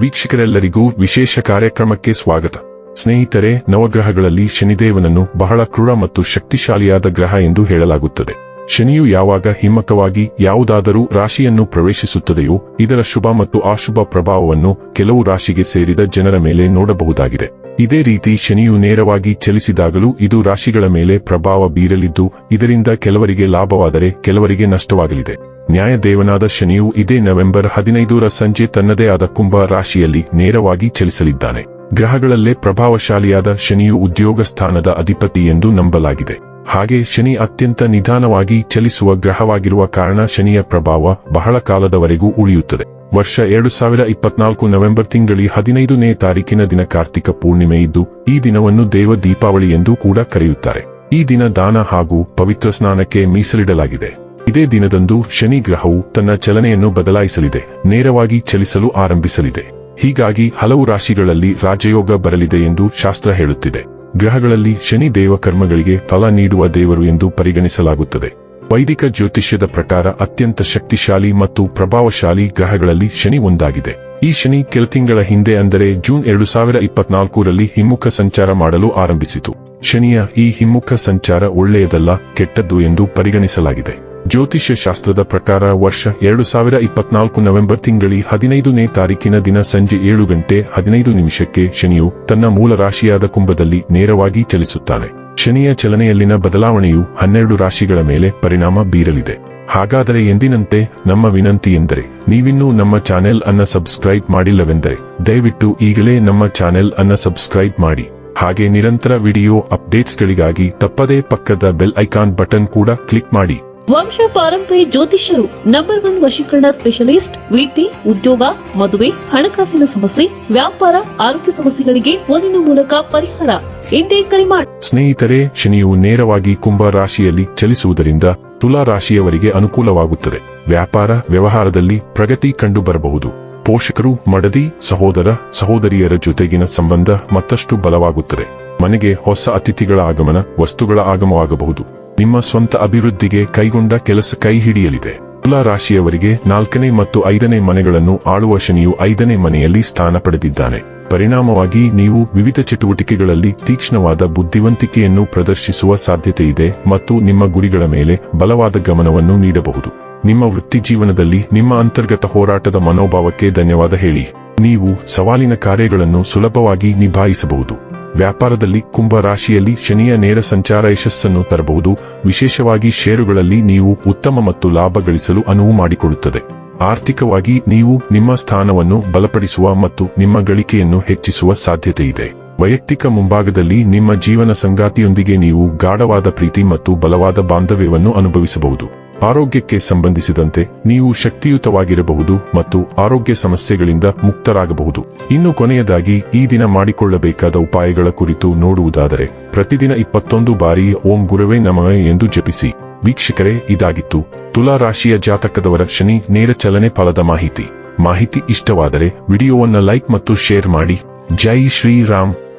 ವೀಕ್ಷಕರೆಲ್ಲರಿಗೂ ವಿಶೇಷ ಕಾರ್ಯಕ್ರಮಕ್ಕೆ ಸ್ವಾಗತ. ಸ್ನೇಹಿತರೆ, ನವಗ್ರಹಗಳಲ್ಲಿ ಶನಿದೇವನನ್ನು ಬಹಳ ಕ್ರೂರ ಮತ್ತು ಶಕ್ತಿಶಾಲಿಯಾದ ಗ್ರಹ ಎಂದು ಹೇಳಲಾಗುತ್ತದೆ. ಶನಿಯು ಯಾವಾಗ ಹಿಮ್ಮಕವಾಗಿ ಯಾವುದಾದರೂ ರಾಶಿಯನ್ನು ಪ್ರವೇಶಿಸುತ್ತದೆಯೋ, ಇದರ ಶುಭ ಮತ್ತು ಅಶುಭ ಪ್ರಭಾವವನ್ನು ಕೆಲವು ರಾಶಿಗೆ ಸೇರಿದ ಜನರ ಮೇಲೆ ನೋಡಬಹುದಾಗಿದೆ. ಇದೇ ರೀತಿ ಶನಿಯು ನೇರವಾಗಿ ಚಲಿಸಿದಾಗಲೂ ಇದು ರಾಶಿಗಳ ಮೇಲೆ ಪ್ರಭಾವ ಬೀರಲಿದ್ದು, ಇದರಿಂದ ಕೆಲವರಿಗೆ ಲಾಭವಾದರೆ ಕೆಲವರಿಗೆ ನಷ್ಟವಾಗಲಿದೆ. ನ್ಯಾಯದೇವನಾದ ಶನಿಯು ಇದೇ ನವೆಂಬರ್ ಹದಿನೈದರ ಸಂಜೆ ತನ್ನದೇ ಆದ ಕುಂಭ ರಾಶಿಯಲ್ಲಿ ನೇರವಾಗಿ ಚಲಿಸಲಿದ್ದಾನೆ. ಗ್ರಹಗಳಲ್ಲೇ ಪ್ರಭಾವಶಾಲಿಯಾದ ಶನಿಯು ಉದ್ಯೋಗ ಸ್ಥಾನದ ಅಧಿಪತಿ ಎಂದು ನಂಬಲಾಗಿದೆ. ಹಾಗೆ ಶನಿ ಅತ್ಯಂತ ನಿಧಾನವಾಗಿ ಚಲಿಸುವ ಗ್ರಹವಾಗಿರುವ ಕಾರಣ ಶನಿಯ ಪ್ರಭಾವ ಬಹಳ ಕಾಲದವರೆಗೂ ಉಳಿಯುತ್ತದೆ. ವರ್ಷ ಎರಡು ಸಾವಿರ ಇಪ್ಪತ್ನಾಲ್ಕು ನವೆಂಬರ್ ತಿಂಗಳಿ ಹದಿನೈದನೇ ತಾರೀಕಿನ ದಿನ ಕಾರ್ತಿಕ ಪೂರ್ಣಿಮೆ ಇದ್ದು, ಈ ದಿನವನ್ನು ದೇವ ದೀಪಾವಳಿ ಎಂದು ಕೂಡ ಕರೆಯುತ್ತಾರೆ. ಈ ದಿನ ದಾನ ಹಾಗೂ ಪವಿತ್ರ ಸ್ನಾನಕ್ಕೆ ಮೀಸಲಿಡಲಾಗಿದೆ. ಇದೇ ದಿನದಂದು ಶನಿ ಗ್ರಹವು ತನ್ನ ಚಲನೆಯನ್ನು ಬದಲಾಯಿಸಲಿದೆ, ನೇರವಾಗಿ ಚಲಿಸಲು ಆರಂಭಿಸಲಿದೆ. ಹೀಗಾಗಿ ಹಲವು ರಾಶಿಗಳಲ್ಲಿ ರಾಜಯೋಗ ಬರಲಿದೆ ಎಂದು ಶಾಸ್ತ್ರ ಹೇಳುತ್ತಿದೆ. ಗ್ರಹಗಳಲ್ಲಿ ಶನಿ ದೇವ ಕರ್ಮಗಳಿಗೆ ಫಲ ನೀಡುವ ದೇವರು ಎಂದು ಪರಿಗಣಿಸಲಾಗುತ್ತದೆ. ವೈದಿಕ ಜ್ಯೋತಿಷ್ಯದ ಪ್ರಕಾರ ಅತ್ಯಂತ ಶಕ್ತಿಶಾಲಿ ಮತ್ತು ಪ್ರಭಾವಶಾಲಿ ಗ್ರಹಗಳಲ್ಲಿ ಶನಿ ಒಂದಾಗಿದೆ. ಈ ಶನಿ ಕೆಲ ತಿಂಗಳ ಹಿಂದೆ ಅಂದರೆ ಜೂನ್ ಎರಡು ಸಾವಿರ ಇಪ್ಪತ್ನಾಲ್ಕರಲ್ಲಿ ಹಿಮ್ಮುಖ ಸಂಚಾರ ಮಾಡಲು ಆರಂಭಿಸಿತು. ಶನಿಯ ಈ ಹಿಮ್ಮುಖ ಸಂಚಾರ ಒಳ್ಳೆಯದಲ್ಲ, ಕೆಟ್ಟದ್ದು ಎಂದು ಪರಿಗಣಿಸಲಾಗಿದೆ. ಜ್ಯೋತಿಷ್ಯ ಶಾಸ್ತ್ರದ ಪ್ರಕಾರ ವರ್ಷ ಎರಡು ಸಾವಿರ ಇಪ್ಪತ್ನಾಲ್ಕು ನವೆಂಬರ್ ತಿಂಗಳಿ ಹದಿನೈದನೇ ತಾರೀಕಿನ ದಿನ ಸಂಜೆ ಏಳು ಗಂಟೆ ಹದಿನೈದು ನಿಮಿಷಕ್ಕೆ ಶನಿಯು ತನ್ನ ಮೂಲ ರಾಶಿಯಾದ ಕುಂಭದಲ್ಲಿ ನೇರವಾಗಿ ಚಲಿಸುತ್ತಾನೆ. ಶನಿಯ ಚಲನೆಯಲ್ಲಿನ ಬದಲಾವಣೆಯು ಹನ್ನೆರಡು ರಾಶಿಗಳ ಮೇಲೆ ಪರಿಣಾಮ ಬೀರಲಿದೆ. ಹಾಗಾದರೆ ಎಂದಿನಂತೆ ನಮ್ಮ ವಿನಂತಿ ಎಂದರೆ, ನೀವಿನ್ನೂ ನಮ್ಮ ಚಾನೆಲ್ ಅನ್ನ ಸಬ್ಸ್ಕ್ರೈಬ್ ಮಾಡಿಲ್ಲವೆಂದರೆ, ದಯವಿಟ್ಟು ಈಗಲೇ ನಮ್ಮ ಚಾನೆಲ್ ಅನ್ನ ಸಬ್ಸ್ಕ್ರೈಬ್ ಮಾಡಿ. ಹಾಗೆ ನಿರಂತರ ವಿಡಿಯೋ ಅಪ್ಡೇಟ್ಸ್ಗಳಿಗಾಗಿ ತಪ್ಪದೇ ಪಕ್ಕದ ಬೆಲ್ ಐಕಾನ್ ಬಟನ್ ಕೂಡ ಕ್ಲಿಕ್ ಮಾಡಿ. ವಂಶ ಪಾರಂಪರ್ಯ ಜ್ಯೋತಿಷ್ಯರು ನಂಬರ್ ಒನ್ ವಶೀಕರಣ ಸ್ಪೆಷಲಿಸ್ಟ್ ವೃತ್ತಿ ಉದ್ಯೋಗ, ಮದುವೆ, ಹಣಕಾಸಿನ ಸಮಸ್ಯೆ, ವ್ಯಾಪಾರ, ಆರೋಗ್ಯ ಸಮಸ್ಯೆಗಳಿಗೆ ಫೋನಿನ ಮೂಲಕ ಪರಿಹಾರ. ಇಂದೇ ಕರೆ ಮಾಡಿ ಸ್ನೇಹಿತರೆ, ಶನಿಯು ನೇರವಾಗಿ ಕುಂಭ ರಾಶಿಯಲ್ಲಿ ಚಲಿಸುವುದರಿಂದ ತುಲಾ ರಾಶಿಯವರಿಗೆ ಅನುಕೂಲವಾಗುತ್ತದೆ. ವ್ಯಾಪಾರ, ವ್ಯವಹಾರದಲ್ಲಿ ಪ್ರಗತಿ ಕಂಡು ಬರಬಹುದು ಪೋಷಕರು, ಮಡದಿ, ಸಹೋದರ, ಸಹೋದರಿಯರ ಜೊತೆಗಿನ ಸಂಬಂಧ ಮತ್ತಷ್ಟು ಬಲವಾಗುತ್ತದೆ. ಮನೆಗೆ ಹೊಸ ಅತಿಥಿಗಳ ಆಗಮನ, ವಸ್ತುಗಳ ಆಗಮವಾಗಬಹುದು. ನಿಮ್ಮ ಸ್ವಂತ ಅಭಿವೃದ್ಧಿಗೆ ಕೈಗೊಂಡ ಕೆಲಸ ಕೈ ಹಿಡಿಯಲಿದೆ ತುಲಾ ರಾಶಿಯವರಿಗೆ ನಾಲ್ಕನೇ ಮತ್ತು ಐದನೇ ಮನೆಗಳನ್ನು ಆಳುವ ಶನಿಯು ಐದನೇ ಮನೆಯಲ್ಲಿ ಸ್ಥಾನ ಪಡೆದಿದ್ದಾನೆ. ಪರಿಣಾಮವಾಗಿ ನೀವು ವಿವಿಧ ಚಟುವಟಿಕೆಗಳಲ್ಲಿ ತೀಕ್ಷ್ಣವಾದ ಬುದ್ಧಿವಂತಿಕೆಯನ್ನು ಪ್ರದರ್ಶಿಸುವ ಸಾಧ್ಯತೆಯಿದೆ ಮತ್ತು ನಿಮ್ಮ ಗುರಿಗಳ ಮೇಲೆ ಬಲವಾದ ಗಮನವನ್ನು ನೀಡಬಹುದು. ನಿಮ್ಮ ವೃತ್ತಿ ಜೀವನದಲ್ಲಿ ನಿಮ್ಮ ಅಂತರ್ಗತ ಹೋರಾಟದ ಮನೋಭಾವಕ್ಕೆ ಧನ್ಯವಾದ ಹೇಳಿ. ನೀವು ಸವಾಲಿನ ಕಾರ್ಯಗಳನ್ನು ಸುಲಭವಾಗಿ ನಿಭಾಯಿಸಬಹುದು. ವ್ಯಾಪಾರದಲ್ಲಿ ಕುಂಭ ರಾಶಿಯಲ್ಲಿ ಶನಿಯ ನೇರ ಸಂಚಾರ ಯಶಸ್ಸನ್ನು ತರಬಹುದು. ವಿಶೇಷವಾಗಿ ಷೇರುಗಳಲ್ಲಿ ನೀವು ಉತ್ತಮ ಮತ್ತು ಲಾಭ ಗಳಿಸಲು ಅನುವು ಮಾಡಿಕೊಡುತ್ತದೆ. ಆರ್ಥಿಕವಾಗಿ ನೀವು ನಿಮ್ಮ ಸ್ಥಾನವನ್ನು ಬಲಪಡಿಸುವ ಮತ್ತು ನಿಮ್ಮ ಗಳಿಕೆಯನ್ನು ಹೆಚ್ಚಿಸುವ ಸಾಧ್ಯತೆ ಇದೆ. ವೈಯಕ್ತಿಕ ಮುಂಭಾಗದಲ್ಲಿ ನಿಮ್ಮ ಜೀವನ ಸಂಗಾತಿಯೊಂದಿಗೆ ನೀವು ಗಾಢವಾದ ಪ್ರೀತಿ ಮತ್ತು ಬಲವಾದ ಬಾಂಧವ್ಯವನ್ನು ಅನುಭವಿಸಬಹುದು. ಆರೋಗ್ಯಕ್ಕೆ ಸಂಬಂಧಿಸಿದಂತೆ ನೀವು ಶಕ್ತಿಯುತವಾಗಿರಬಹುದು ಮತ್ತು ಆರೋಗ್ಯ ಸಮಸ್ಯೆಗಳಿಂದ ಮುಕ್ತರಾಗಬಹುದು. ಇನ್ನು ಕೊನೆಯದಾಗಿ, ಈ ದಿನ ಮಾಡಿಕೊಳ್ಳಬೇಕಾದ ಉಪಾಯಗಳ ಕುರಿತು ನೋಡುವುದಾದರೆ, ಪ್ರತಿದಿನ ಇಪ್ಪತ್ತೊಂದು ಬಾರಿ ಓಂ ಗುರುವೇ ನಮಃ ಎಂದು ಜಪಿಸಿ. ವೀಕ್ಷಕರೇ, ಇದಾಗಿತ್ತು. ತುಲಾ ರಾಶಿಯ ಜಾತಕದವರ ಶನಿ ನೇರ ಚಲನೆ ಫಲದ ಮಾಹಿತಿ. ಮಾಹಿತಿ ಇಷ್ಟವಾದರೆ, ವಿಡಿಯೋವನ್ನ ಲೈಕ್ ಮತ್ತು ಶೇರ್ ಮಾಡಿ. ಜೈ ಶ್ರೀರಾಮ್.